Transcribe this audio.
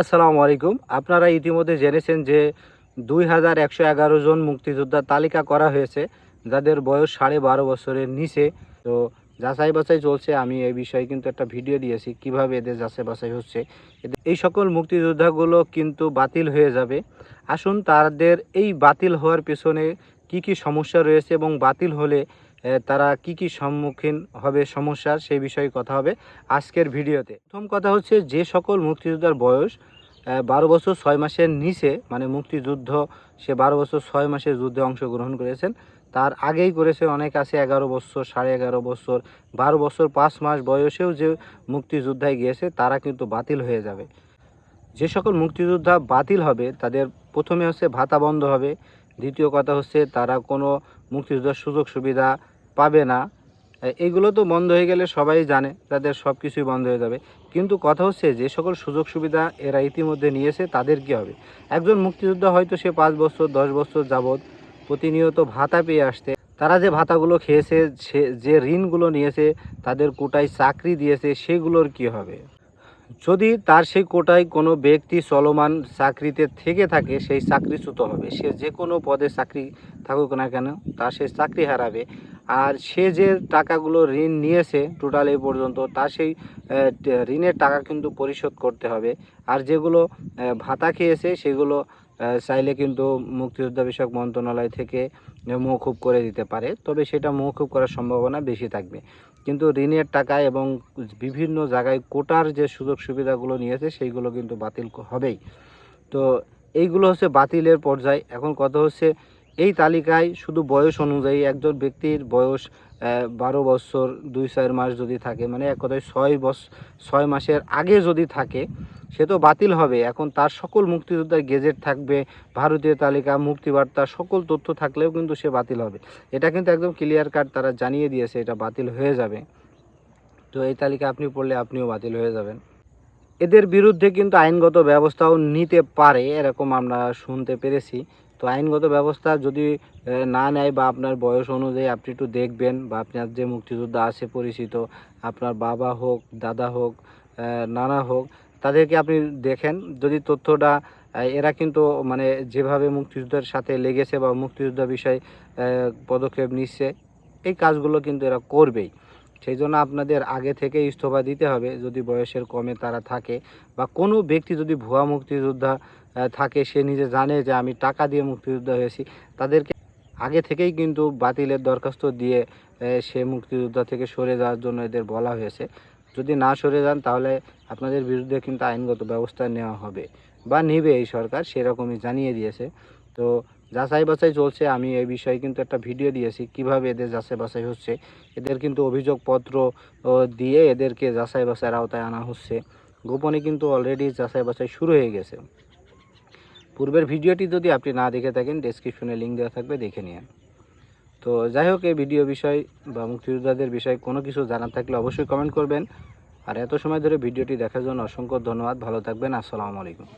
আসসালামু আলাইকুম। আপনারা ইতিমধ্যে জেনেছেন যে দুই হাজার একশো এগারো জন মুক্তিযোদ্ধার তালিকা করা হয়েছে, যাদের বয়স সাড়ে বারো বছরের নিচে। তো যাচাই বাছাই চলছে। আমি এই বিষয়ে কিন্তু একটা ভিডিও দিয়েছি, কীভাবে এদের যাচাই বাছাই হচ্ছে। এই সকল মুক্তিযোদ্ধাগুলো কিন্তু বাতিল হয়ে যাবে। আসুন তাদের এই বাতিল হওয়ার পেছনে কি কি সমস্যা রয়েছে এবং বাতিল হলে তারা কি কি সম্মুখীন হবে, সমস্যার সেই বিষয়ে কথা হবে আজকের ভিডিওতে। প্রথম কথা হচ্ছে যে সকল মুক্তিযোদ্ধার বয়স বারো বছর ছয় মাসের নিচে মানে মুক্তিযুদ্ধ, সে বারো বছর ছয় মাসের যুদ্ধে অংশগ্রহণ করেছেন। তার আগেই করেছে অনেক, আছে এগারো বছর, সাড়ে এগারো বছর, বারো বছর, পাঁচ মাস বয়সেও যে মুক্তিযোদ্ধায় গিয়েছে, তারা কিন্তু বাতিল হয়ে যাবে। যে সকল মুক্তিযোদ্ধা বাতিল হবে, তাদের প্রথমে হচ্ছে ভাতা বন্ধ হবে দ্বিতীয় কথা হচ্ছে তারা কোনো মুক্তিযোদ্ধার সুযোগ সুবিধা পাবে না। এ- এইগুলো তো বন্ধ হয়ে গেলে সবাই জানে, তাদের সব কিছুই বন্ধ হয়ে যাবে। কিন্তু কথা হচ্ছে যে সকল সুযোগ সুবিধা এরা ইতিমধ্যে নিয়েছে, তাদের কি হবে? একজন মুক্তিযোদ্ধা হয়তো সে পাঁচ বছর, দশ বছর যাবৎ প্রতিনিয়ত ভাতা পেয়ে আসতে তারা যে ভাতাগুলো খেয়েছে, সে, যে ঋণগুলো নিয়েছে, তাদের কোটায় চাকরি দিয়েছে, সেগুলোর কি হবে? যদি তার সেই কোটায় কোনো ব্যক্তি চলমান চাকরিতে থেকে থাকে, সেই চাকরিচ্যুত হবে। সে যে কোনো পদে চাকরি থাকুক না কেন, তার সেই চাকরি হারাবে। আর সে যে টাকাগুলো ঋণ নিয়েছে টোটাল এই পর্যন্ত, তার সেই ঋণের টাকা কিন্তু পরিশোধ করতে হবে। আর যেগুলো ভাতা খেয়েছে, সেগুলো চাইলে কিন্তু মুক্তিযোদ্ধা বিষয়ক মন্ত্রণালয় থেকে মৌকুব করে দিতে পারে। তবে সেটা মৌকুব করার সম্ভাবনা বেশি থাকবে। কিন্তু ঋণের টাকা এবং বিভিন্ন জায়গায় কোটার যে সুযোগ সুবিধাগুলো নিয়েছে, সেইগুলো কিন্তু বাতিল হবেই। তো এইগুলো হচ্ছে বাতিলের পর্যায়। এখন কথা হচ্ছে এই তালিকায় শুধু বয়স অনুযায়ী একজন ব্যক্তির বয়স বারো বছর, দুই, চার মাস যদি থাকে মানে এক কথায় ছয় বছর ছয় মাসের আগে যদি থাকে, সে তো বাতিল হবে। এখন তার সকল মুক্তিযোদ্ধার গেজেট থাকবে, ভারতীয় তালিকা, মুক্তিবার্তা, সকল তথ্য থাকলেও কিন্তু সে বাতিল হবে। এটা কিন্তু একদম ক্লিয়ার কাট তারা জানিয়ে দিয়েছে, এটা বাতিল হয়ে যাবে। তো এই তালিকা আপনি পড়লে আপনিও বাতিল হয়ে যাবেন। এদের বিরুদ্ধে কিন্তু আইনগত ব্যবস্থাও নিতে পারে, এরকম আমরা শুনতে পেরেছি। তো আইনগত ব্যবস্থা যদি না নেয় বা আপনার বয়স অনুযায়ী আপনি একটু দেখবেন বা আপনার যে মুক্তিযোদ্ধা আছে পরিচিত, আপনার বাবা হোক, দাদা হোক নানা হোক, তাদেরকে আপনি দেখেন। যদি তথ্যটা এরা কিন্তু মানে যেভাবে মুক্তিযুদ্ধের সাথে লেগেছে বা মুক্তিযুদ্ধ বিষয়ে পদক্ষেপ নিচ্ছে, এই কাজগুলো কিন্তু এরা করবেই। সেই জন্য আপনাদের আগে থেকে ইস্তফা দিতে হবে, যদি বয়সের কমে তারা থাকে বা কোনো ব্যক্তি যদি ভুয়া মুক্তিযোদ্ধা থাকে, সে নিজে জানে যে আমি টাকা দিয়ে মুক্তিযোদ্ধা হয়েছি, তাদেরকে আগে থেকেই কিন্তু বাতিলের দরখাস্ত দিয়ে সে মুক্তিযোদ্ধা থেকে সরে যাওয়ার জন্য এদের বলা হয়েছে। যদি না সরে যান, তাহলে আপনাদের বিরুদ্ধে কিন্তু আইনগত ব্যবস্থা নেওয়া হবে বা নেবে এই সরকার, সেরকমই জানিয়ে দিয়েছে। তো যাচাই বাছাই চলছে। আমি এই বিষয়ে কিন্তু একটা ভিডিও দিয়েছি, কীভাবে এদের যাচাই বাছাই হচ্ছে। এদের কিন্তু অভিযোগপত্র দিয়ে এদেরকে যাচাই বাছাইয়ের আওতায় আনা হচ্ছে। গোপনে কিন্তু অলরেডি যাচাই বাছাই শুরু হয়ে গেছে। পূর্বের ভিডিওটি যদি আপনি না দেখে থাকেন ডেসক্রিপশনে লিঙ্ক দেওয়া থাকবে, দেখে নিন। তো যাই হোক, এই ভিডিও বিষয় বা মুক্তিযোদ্ধাদের বিষয়ে কোনো কিছু জানার থাকলে অবশ্যই কমেন্ট করবেন। আর এত সময় ধরে ভিডিওটি দেখার জন্য অসংখ্য ধন্যবাদ। ভালো থাকবেন, আসসালামু আলাইকুম।